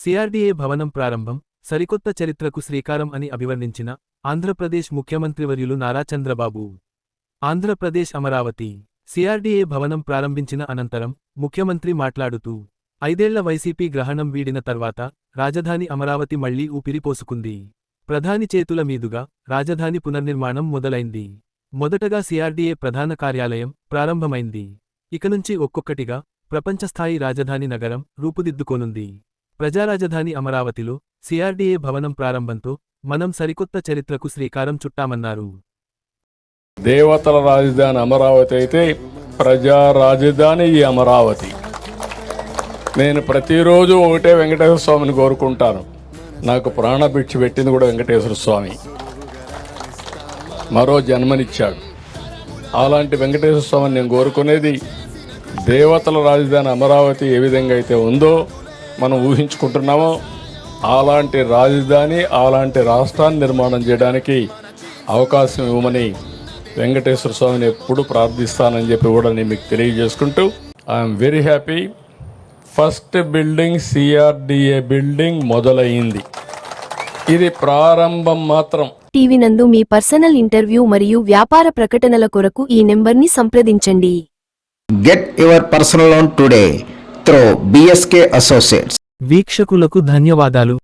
CRDA భవనం ప్రారంభం సరికొత్త చరిత్రకు శ్రీకారం అని అభివర్ణించిన ఆంధ్రప్రదేశ్ ముఖ్యమంత్రివర్యులు నారా చంద్రబాబు. ఆంధ్రప్రదేశ్ అమరావతి. సిఆర్డీఏ భవనం ప్రారంభించిన అనంతరం ముఖ్యమంత్రి మాట్లాడుతూ ఐదేళ్ళ వైసీపీ గ్రహణం వీడిన తర్వాత రాజధాని అమరావతి మళ్ళీ ఊపిరిపోసుకుంది ప్రధాని చేతుల మీదుగా రాజధాని పునర్నిర్మాణం మొదలైంది. మొదటగా సిఆర్డీఏ ప్రధాన కార్యాలయం ప్రారంభమైంది. ఇకనుంచి ఒక్కొక్కటిగా ప్రపంచస్థాయి రాజధాని నగరం రూపుదిద్దుకోనుంది. ప్రజారాజధాని అమరావతిలో సిఆర్డీఏ భవనం ప్రారంభంతో మనం సరికొత్త చరిత్రకు శ్రీకారం చుట్టామన్నారు. దేవతల రాజధాని అమరావతి అయితే ప్రజా రాజధాని ఈ అమరావతి. నేను ప్రతిరోజు ఒకటే వెంకటేశ్వర స్వామిని కోరుకుంటాను. నాకు ప్రాణభిక్ష పెట్టింది కూడా వెంకటేశ్వర స్వామి. మరో జన్మనిచ్చాడు. అలాంటి వెంకటేశ్వర స్వామిని నేను కోరుకునేది దేవతల రాజధాని అమరావతి ఏ విధంగా అయితే ఉందో మనం ఊహించుకుంటున్నామో అలాంటి రాజధాని అలాంటి రాష్ట్రాన్ని నిర్మాణం చేయడానికి అవకాశం ఇవ్వమని వెంకటేశ్వర స్వామిని ఎప్పుడు ప్రార్థిస్తానని చెప్పి కూడా నేను మీకు తెలియజేసుకుంటూ I'm very happy first building CRDA building మొదలైంది. ఇది ప్రారంభం మాత్రం. టీవీ నందు మీ పర్సనల్ ఇంటర్వ్యూ మరియు వ్యాపార ప్రకటనల కొరకు ఈ నెంబర్ని సంప్రదించండి. Get your personal loan today. మిత్రో బిఎస్కే అసోసియేట్స్ వీక్షకులకు ధన్యవాదాలు